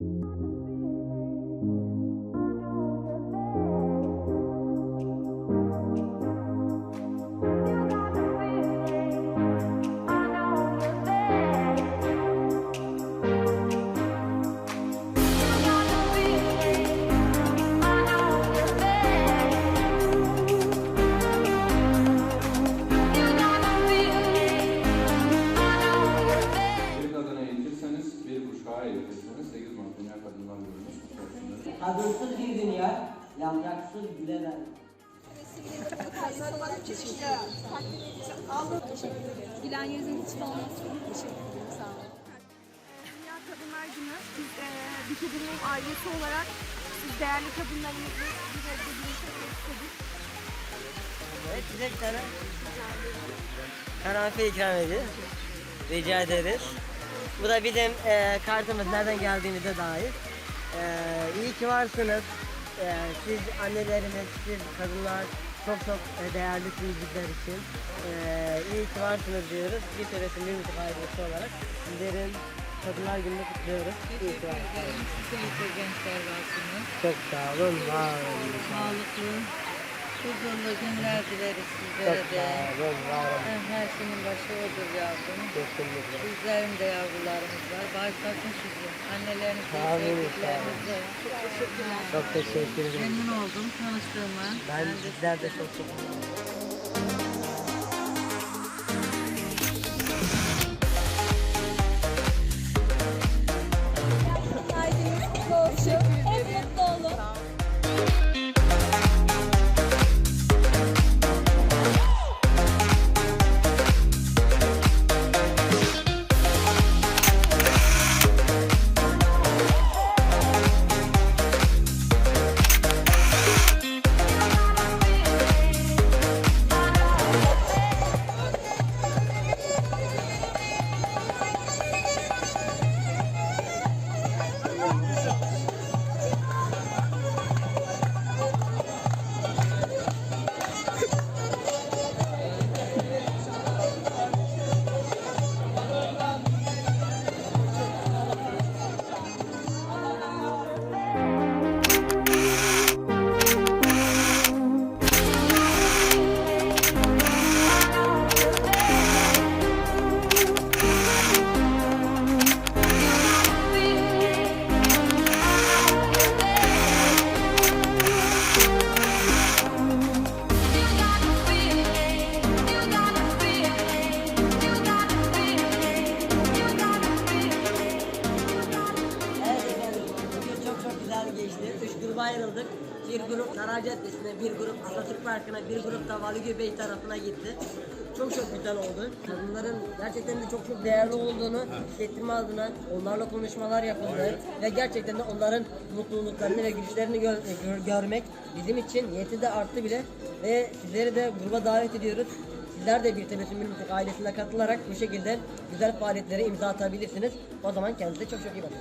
Bir olsun. Kadınsız bir dünya, yamyaksız gülemem. Gülen yüzün için olması çok teşekkür ederim. Sağ olun. Dünya Kadınlar Günü. Biz eee bir kadının ailesi olarak siz değerli kadınlarımızı bir arada birleştirmek istedik. Evet, size bir tane karanfil ikram edin. Rica ederiz. Bu da bizim e, kartımız nereden geldiğimize dair. E, iyi ki varsınız. E, siz annelerimiz, siz kadınlar çok çok değerlisiniz bizler için. E, iyi ki varsınız diyoruz. Bir süresin bir müzik ailesi olarak sizlerin Kadınlar Günü'nü kutluyoruz. İyi ki varsınız. Size gençler varsınız. Çok sağ olun, var olun. Sağlıklı, huzurlu günler dileriz sizlere de. olun. Her şeyin başı odur yavrum. Kesinlikle. Bizlerin de yavrularımız var. Bağışlasın sizi. Annelerinizi, sevdiklerinizi. Çok teşekkür ederim. Memnun oldum tanıştığıma. Ben de sizler de çok çok Aydınız ayrıldık. Bir grup Saray Caddesi'ne, bir grup Atatürk Parkı'na, bir grup da Vali Bey tarafına gitti. Çok çok güzel oldu. Kadınların gerçekten de çok çok değerli olduğunu hissettirme adına onlarla konuşmalar yapıldı. Ve gerçekten de onların mutluluklarını ve güçlerini gör- gör- görmek bizim için niyeti de arttı bile. Ve sizleri de gruba davet ediyoruz. Sizler de bir Tebessüm Müzik ailesine katılarak bu şekilde güzel faaliyetlere imza atabilirsiniz. O zaman kendinize çok çok iyi bakın.